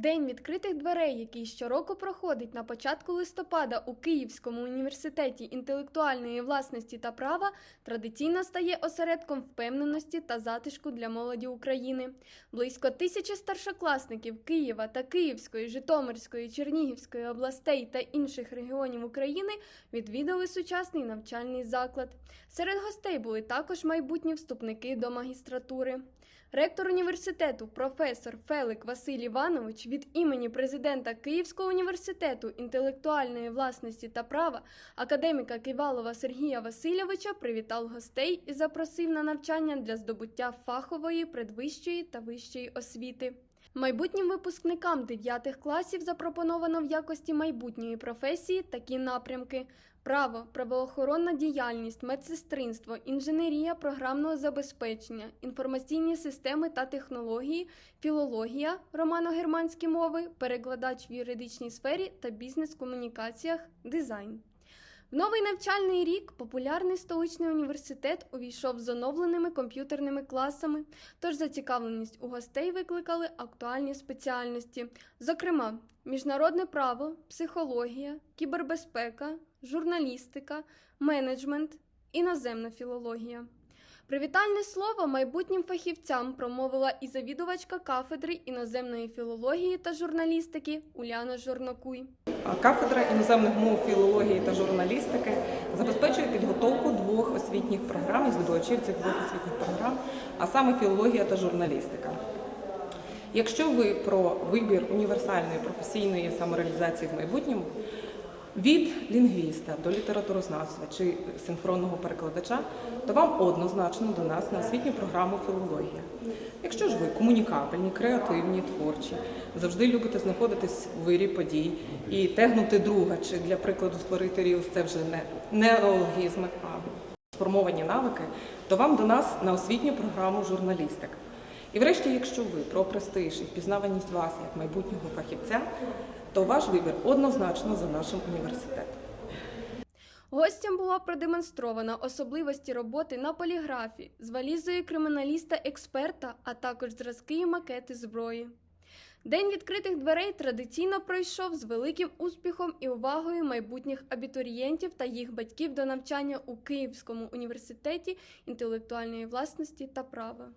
День відкритих дверей, який щороку проходить на початку листопада у Київському університеті інтелектуальної власності та права, традиційно стає осередком впевненості та затишку для молоді України. Близько тисячі старшокласників Києва та Київської, Житомирської, Чернігівської областей та інших регіонів України відвідали сучасний навчальний заклад. Серед гостей були також майбутні вступники до магістратури. Ректор університету, професор Фелик Василь Іванович від імені президента Київського університету інтелектуальної власності та права академіка Кивалова Сергія Васильовича привітав гостей і запросив на навчання для здобуття фахової, предвищої та вищої освіти. Майбутнім випускникам 9 класів запропоновано в якості майбутньої професії такі напрямки: право, правоохоронна діяльність, медсестринство, інженерія програмного забезпечення, інформаційні системи та технології, філологія, романо-германські мови, перекладач в юридичній сфері та бізнес-комунікаціях, дизайн. В новий навчальний рік популярний столичний університет увійшов з оновленими комп'ютерними класами, тож зацікавленість у гостей викликали актуальні спеціальності, зокрема, міжнародне право, психологія, кібербезпека, журналістика, менеджмент, іноземна філологія. Привітальне слово майбутнім фахівцям промовила і завідувачка кафедри іноземної філології та журналістики Уляна Жорнокуй. Кафедра іноземних мов, філології та журналістики забезпечує підготовку двох освітніх програм і здобувачів цих двох освітніх програм, а саме філологія та журналістика. Якщо ви про вибір універсальної професійної самореалізації в майбутньому, від лінгвіста до літературознавства чи синхронного перекладача, то вам однозначно до нас на освітню програму філологія. Якщо ж ви комунікабельні, креативні, творчі, завжди любите знаходитись у вирі подій і тегнути друга, чи для прикладу створити рілс, це вже не неологізми, а сформовані навики, то вам до нас на освітню програму журналістика. І врешті, якщо ви про престиж і впізнаваність вас як майбутнього фахівця, то ваш вибір однозначно за нашим університетом. Гостям була продемонстрована особливості роботи на поліграфі з валізою криміналіста-експерта, а також зразки і макети зброї. День відкритих дверей традиційно пройшов з великим успіхом і увагою майбутніх абітурієнтів та їх батьків до навчання у Київському університеті інтелектуальної власності та права.